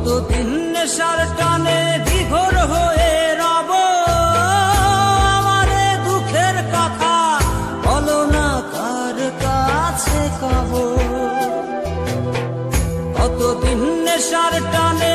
কতদিন নেশার টানে বিভোর হয়ে রব? আমারে দুঃখের কথা বলো না, কার কাছে কব? কতদিন নেশার টানে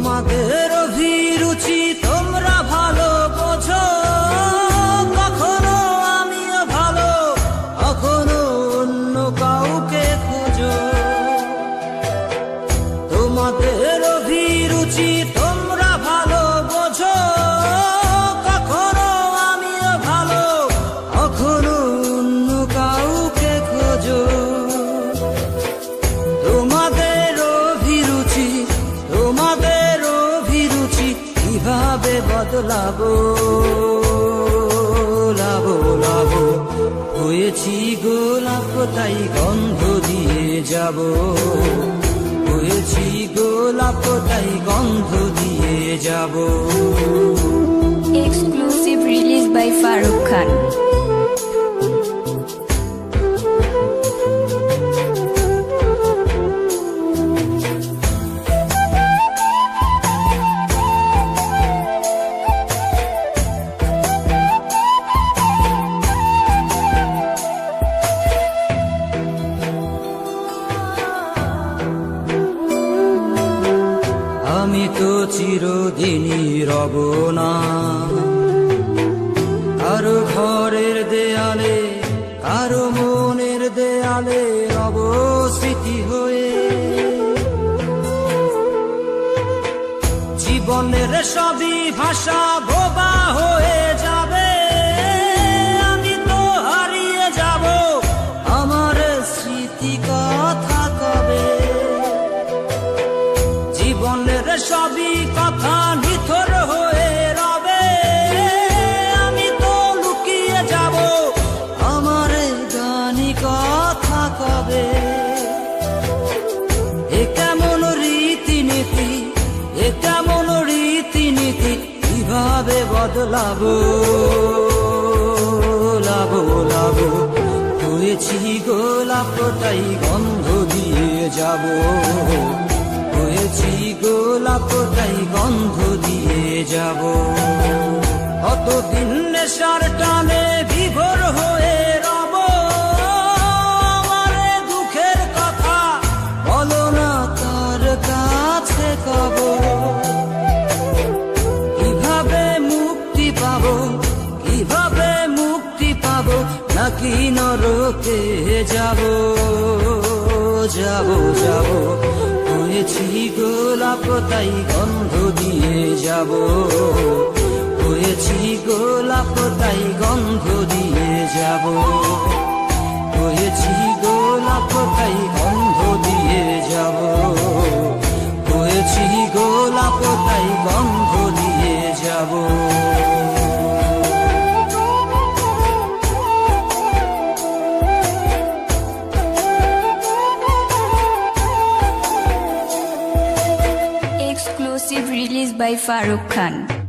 তোমাদের লাভ লাবো লাবো। হয়েছি গোলাপ তাই গন্ধ দিয়ে যাব। হয়েছি গোলাপ তাই গন্ধ দিয়ে যাব। Exclusive release by Faruk Khan. চিরদিনই রব না কারও ঘরের দেয়ালে, কারও মনের দেয়ালে রব স্মৃতি হয়ে। জীবনের সবই ভাষা বোবা হয়ে যাবে। আমি হারিয়ে যাব আমার স্মৃতি কথা কবে। সবই কথা যাব। আমার গানি কথা কবে? রীতিনীতি রীতিনীতি, কীভাবে বদলাবো? লাবো লাবো, হয়েছি গোলাপ তাই গন্ধ দিয়ে যাব। হয়েছি গোলাপ তাই গন্ধ দিয়ে যাব। কতদিন নেশার টানে বিভোর হয়ে রব। আমারে দুঃখের কথা বলো না কার কাছে কব। কীভাবে মুক্তি পাবো, কীভাবে মুক্তি পাবো, নাকি নরকে যাব যাব যাব। হয়েছি গোলাপ তাই গন্ধ দিয়ে যাব। হয়েছি গোলাপ, তাই গন্ধ দিয়ে যাব। হয়েছি গোলাপ, তাই গন্ধ দিয়ে যাব। হয়েছি গোলাপ, তাই গন্ধ দিয়ে যাব। By Farooq Khan.